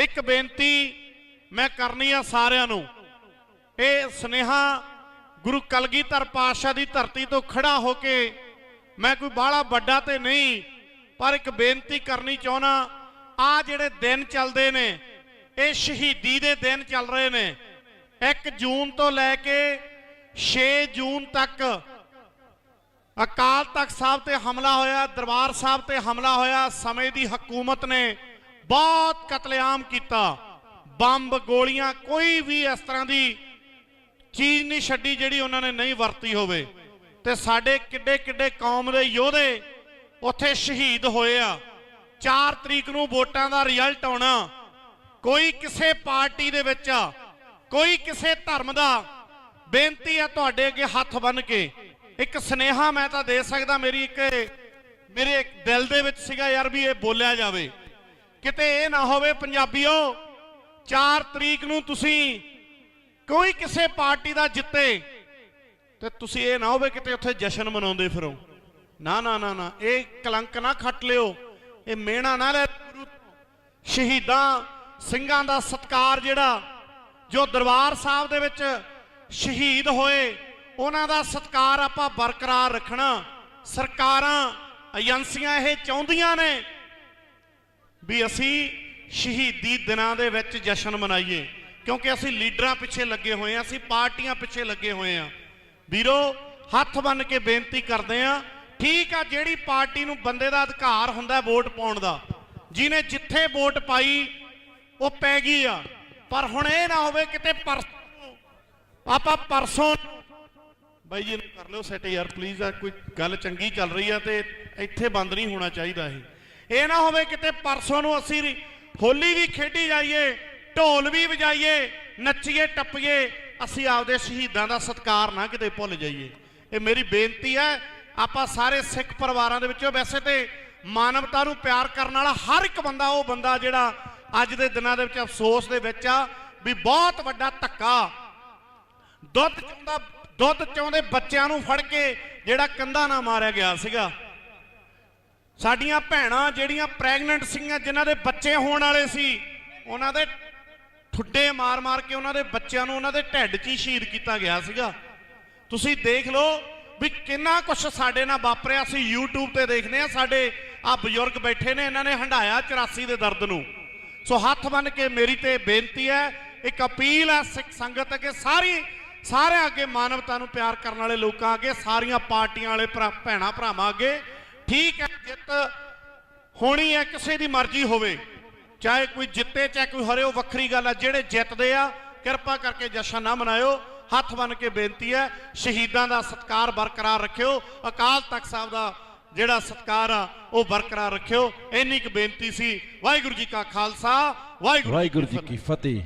ਇੱਕ ਬੇਨਤੀ ਮੈਂ ਕਰਨੀ ਆ ਸਾਰਿਆਂ ਨੂੰ। ਇਹ ਸਨੇਹਾ ਗੁਰੂ ਕਲਗੀਧਰ ਪਾਤਸ਼ਾਹ ਦੀ ਧਰਤੀ ਤੋਂ ਖੜਾ ਹੋ ਕੇ ਮੈਂ ਕੋਈ ਬਾਹਲਾ ਵੱਡਾ ਤੇ ਨਹੀਂ, ਪਰ ਇੱਕ ਬੇਨਤੀ ਕਰਨੀ ਚਾਹਣਾ ਆ ਜਿਹੜੇ ਦਿਨ ਚੱਲਦੇ ਨੇ, ਇਹ ਸ਼ਹੀਦੀ ਦੇ ਦਿਨ ਚੱਲ ਰਹੇ ਨੇ। 1 ਜੂਨ ਤੋਂ ਲੈ ਕੇ 6 ਜੂਨ ਤੱਕ ਅਕਾਲ ਤਖਤ ਸਾਹਿਬ ਤੇ ਹਮਲਾ ਹੋਇਆ, ਦਰਬਾਰ ਸਾਹਿਬ ਤੇ ਹਮਲਾ ਹੋਇਆ, ਸਮੇਂ ਦੀ ਹਕੂਮਤ ਨੇ ਬਹੁਤ ਕਤਲੇਆਮ ਕੀਤਾ। ਬੰਬ, ਗੋਲੀਆਂ, ਕੋਈ ਵੀ ਇਸ ਤਰ੍ਹਾਂ ਦੀ ਚੀਜ਼ ਨਹੀਂ ਛੱਡੀ ਜਿਹੜੀ ਉਹਨਾਂ ਨੇ ਨਹੀਂ ਵਰਤੀ ਹੋਵੇ। ਤੇ ਸਾਡੇ ਕਿੱਡੇ ਕਿੱਡੇ ਕੌਮ ਦੇ ਯੋਧੇ ਉੱਥੇ ਸ਼ਹੀਦ ਹੋਏ ਆ। 4 ਤਰੀਕ ਨੂੰ ਵੋਟਾਂ ਦਾ ਰਿਜ਼ਲਟ ਆਉਣਾ। ਕੋਈ ਕਿਸੇ ਪਾਰਟੀ ਦੇ ਵਿੱਚ ਆ, ਕੋਈ ਕਿਸੇ ਧਰਮ ਦਾ। ਬੇਨਤੀ ਆ ਤੁਹਾਡੇ ਅੱਗੇ ਹੱਥ ਬੰਨ ਕੇ। ਇੱਕ ਸਨੇਹਾ ਮੈਂ ਤਾਂ ਦੇ ਸਕਦਾ, ਮੇਰੀ ਇੱਕ ਮੇਰੇ ਦਿਲ ਦੇ ਵਿੱਚ ਸੀਗਾ ਯਾਰ ਵੀ ਇਹ ਬੋਲਿਆ ਜਾਵੇ। ਕਿਤੇ ਇਹ ਨਾ ਹੋਵੇ ਪੰਜਾਬੀਓ 4 ਤਰੀਕ ਨੂੰ ਤੁਸੀਂ ਕੋਈ ਕਿਸੇ ਪਾਰਟੀ ਦਾ ਜਿੱਤੇ, ਤੇ ਤੁਸੀਂ ਇਹ ਨਾ ਹੋਵੇ ਕਿਤੇ ਉੱਥੇ ਜਸ਼ਨ ਮਨਾਉਂਦੇ ਫਿਰੋ। ਨਾ ਨਾ ਨਾ ਨਾ, ਇਹ ਕਲੰਕ ਨਾ ਖੱਟ ਲਿਓ, ਇਹ ਮਿਹਣਾ ਨਾ ਲੈ ਸ਼ਹੀਦਾਂ ਸਿੰਘਾਂ ਦਾ ਸਤਕਾਰ ਜਿਹੜਾ, ਜੋ ਦਰਬਾਰ ਸਾਹਿਬ ਦੇ ਵਿੱਚ ਸ਼ਹੀਦ ਹੋਏ, ਉਹਨਾਂ ਦਾ ਸਤਕਾਰ ਆਪਾਂ ਬਰਕਰਾਰ ਰੱਖਣਾ। ਸਰਕਾਰਾਂ, ਏਜੰਸੀਆਂ ਇਹ ਚਾਹੁੰਦੀਆਂ ਨੇ ਵੀ ਅਸੀਂ ਸ਼ਹੀਦੀ ਦਿਨਾਂ ਦੇ ਵਿੱਚ ਜਸ਼ਨ ਮਨਾਈਏ, ਕਿਉਂਕਿ ਅਸੀਂ ਲੀਡਰਾਂ ਪਿੱਛੇ ਲੱਗੇ ਹੋਏ ਆ ਅਸੀਂ ਪਾਰਟੀਆਂ ਪਿੱਛੇ ਲੱਗੇ ਹੋਏ ਆ ਵੀਰੋ, ਹੱਥ ਬੰਨ ਕੇ ਬੇਨਤੀ ਕਰਦੇ ਆ ਠੀਕ ਆ ਜਿਹੜੀ ਪਾਰਟੀ ਨੂੰ ਬੰਦੇ ਦਾ ਅਧਿਕਾਰ ਹੁੰਦਾ ਵੋਟ ਪਾਉਣ ਦਾ, ਜਿਹਨੇ ਜਿੱਥੇ ਵੋਟ ਪਾਈ, ਉਹ ਪੈ ਗਈ ਆ। ਪਰ ਹੁਣ ਇਹ ਨਾ ਹੋਵੇ ਕਿਤੇ ਪਰਸੋਂ, ਆਪਾਂ ਪਰਸੋਂ ਬਾਈ ਜੀ ਨੂੰ ਕਰ ਲਿਓ ਸੈਟ ਯਾਰ ਪਲੀਜ਼ ਆ, ਕੋਈ ਗੱਲ ਚੰਗੀ ਚੱਲ ਰਹੀ ਆ ਤੇ ਇੱਥੇ ਬੰਦ ਨਹੀਂ ਹੋਣਾ ਚਾਹੀਦਾ ਇਹ। ਇਹ ਨਾ ਹੋਵੇ ਕਿਤੇ ਪਰਸੋਂ ਨੂੰ ਅਸੀਂ ਹੋਲੀ ਵੀ ਖੇਡੀ ਜਾਈਏ, ਢੋਲ ਵੀ ਵਜਾਈਏ, ਨੱਚੀਏ, ਟੱਪੀਏ, ਅਸੀਂ ਆਪਦੇ ਸ਼ਹੀਦਾਂ ਦਾ ਸਤਿਕਾਰ ਨਾ ਕਿਤੇ ਭੁੱਲ ਜਾਈਏ। ਇਹ ਮੇਰੀ ਬੇਨਤੀ ਹੈ, ਆਪਾਂ ਸਾਰੇ ਸਿੱਖ ਪਰਿਵਾਰਾਂ ਦੇ ਵਿੱਚੋਂ ਵੈਸੇ ਤੇ ਮਾਨਵਤਾ ਨੂੰ ਪਿਆਰ ਕਰਨ ਵਾਲਾ ਹਰ ਇੱਕ ਬੰਦਾ, ਉਹ ਬੰਦਾ ਜਿਹੜਾ ਅੱਜ ਦੇ ਦਿਨਾਂ ਦੇ ਵਿੱਚ ਅਫਸੋਸ ਦੇ ਵਿੱਚ ਆ ਵੀ ਬਹੁਤ ਵੱਡਾ ਧੱਕਾ। ਦੁੱਧ ਚੋਂਦਾ ਦੁੱਧ ਚੋਂਦੇ ਬੱਚਿਆਂ ਨੂੰ ਫੜ ਕੇ ਜਿਹੜਾ ਕੰਧਾ ਨਾ ਮਾਰਿਆ ਗਿਆ ਸੀਗਾ। ਸਾਡੀਆਂ ਭੈਣਾਂ ਜਿਹੜੀਆਂ ਪ੍ਰੈਗਨੈਂਟ ਸੀਗੀਆਂ, ਜਿਨ੍ਹਾਂ ਦੇ ਬੱਚੇ ਹੋਣ ਵਾਲੇ ਸੀ, ਉਹਨਾਂ ਦੇ ਠੁੱਡੇ ਮਾਰ-ਮਾਰ ਕੇ ਉਹਨਾਂ ਦੇ ਬੱਚਿਆਂ ਨੂੰ ਉਹਨਾਂ ਦੇ ਢਿੱਡ 'ਚ ਹੀ ਸ਼ਹੀਦ ਕੀਤਾ ਗਿਆ ਸੀਗਾ। ਤੁਸੀਂ ਦੇਖ ਲਓ ਵੀ ਕਿੰਨਾ ਕੁਝ ਸਾਡੇ ਨਾਲ ਵਾਪਰਿਆ। ਸੀ YouTube ਤੇ ਦੇਖਦੇ ਆ ਸਾਡੇ ਆ ਬਜ਼ੁਰਗ ਬੈਠੇ ਨੇ, ਇਹਨਾਂ ਨੇ ਹੰਡਾਇਆ 84 ਦੇ ਦਰਦ ਨੂੰ। ਸੋ ਹੱਥ ਬੰਨ ਕੇ ਮੇਰੀ ਤੇ ਬੇਨਤੀ ਹੈ, ਇੱਕ ਅਪੀਲ ਹੈ ਸਿੱਖ ਸੰਗਤ ਅੱਗੇ, ਸਾਰੀ, ਸਾਰਿਆਂ ਅੱਗੇ ਮਾਨਵਤਾ ਨੂੰ ਪਿਆਰ ਕਰਨ ਵਾਲੇ ਲੋਕਾਂ ਅੱਗੇ, ਸਾਰੀਆਂ ਪਾਰਟੀਆਂ ਵਾਲੇ ਭਰਾ, ਭੈਣਾ ਭਰਾਵਾਂ ਅੱਗੇ ਠੀਕ ਹੈ ਜਿੱਤ ਹੋਣੀ ਹੈ ਕਿਸੇ ਦੀ ਮਰਜ਼ੀ ਹੋਵੇ। ਚਾਹੇ ਕੋਈ ਜਿੱਤੇ ਚਾਹੇ ਕੋਈ ਹਰੇ ਉਹ ਵੱਖਰੀ ਗੱਲ ਆ ਜਿਹੜੇ ਜਿੱਤਦੇ ਆ ਕਿਰਪਾ ਕਰਕੇ ਜਸ਼ਨ ਨਾ ਮਨਾਇਓ। ਹੱਥ ਬੰਨ ਕੇ ਬੇਨਤੀ ਹੈ ਸ਼ਹੀਦਾਂ ਦਾ ਸਤਕਾਰ ਬਰਕਰਾਰ ਰੱਖਿਓ। ਅਕਾਲ ਤਖਤ ਸਾਹਿਬ ਦਾ ਜਿਹੜਾ ਸਤਕਾਰ ਆ ਉਹ ਬਰਕਰਾਰ ਰੱਖਿਓ। ਇੰਨੀ ਕੁ ਬੇਨਤੀ ਸੀ। ਵਾਹਿਗੁਰੂ ਜੀ ਕਾ ਖਾਲਸਾ ਵਾਹਿਗੁਰੂ ਜੀ ਕੀ ਫਤਿਹ।